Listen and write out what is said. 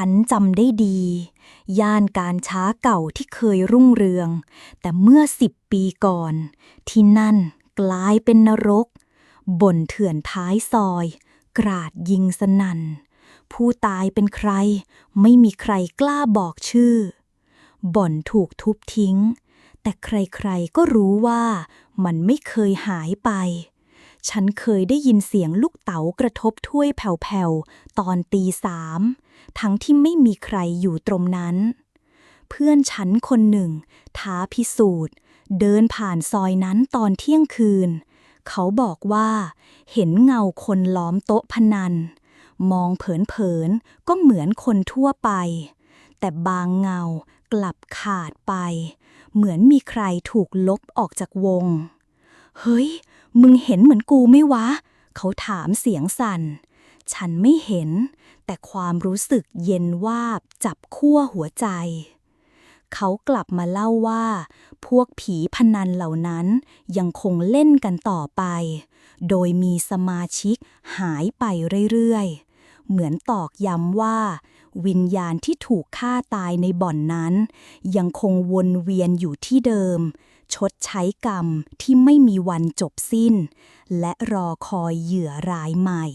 ฉันจำได้ดี ย่านการช้าเก่าที่เคยรุ่งเรือง แต่เมื่อสิบปีก่อน ที่นั่นกลายเป็นนรก บนเถื่อนท้ายซอย กราดยิงสนัน่น ผู้ตายเป็นใคร ไม่มีใครกล้าบอกชื่อ บ่อนถูกทุบทิ้ง แต่ใครๆก็รู้ว่ามันไม่เคยหายไป ฉันเคยได้ยินเสียงลูกเต๋ากระทบถ้วยแผ่วๆ ตอนตีสาม ทั้งที่ไม่มีใครอยู่ตรงนั้น เพื่อนฉันคนหนึ่ง ท้าพิสูจน์ เดินผ่านซอยนั้นตอนเที่ยงคืน เขาบอกว่า เห็นเงาคนล้อมโต๊ะพนัน มองเผินๆ ก็เหมือนคนทั่วไป แต่บางเงากลับขาดไป เหมือนมีใครถูกลบออกจากวง เฮ้ย มึงเห็นเหมือนกูไม่วะ เขาถามเสียงสั่น ฉันไม่เห็น แต่ความรู้สึกเย็นวาบจับขั้วหัวใจ เขากลับมาเล่าว่า พวกผีพนันเหล่านั้นยังคงเล่นกันต่อไป โดยมีสมาชิกหายไปเรื่อยๆ เหมือนตอกย้ำว่า วิญญาณที่ถูกฆ่าตายในบ่อนนั้น ยังคงวนเวียนอยู่ที่เดิม ชดใช้กรรมที่ไม่มีวันจบสิ้น และรอคอยเหยื่อรายใหม่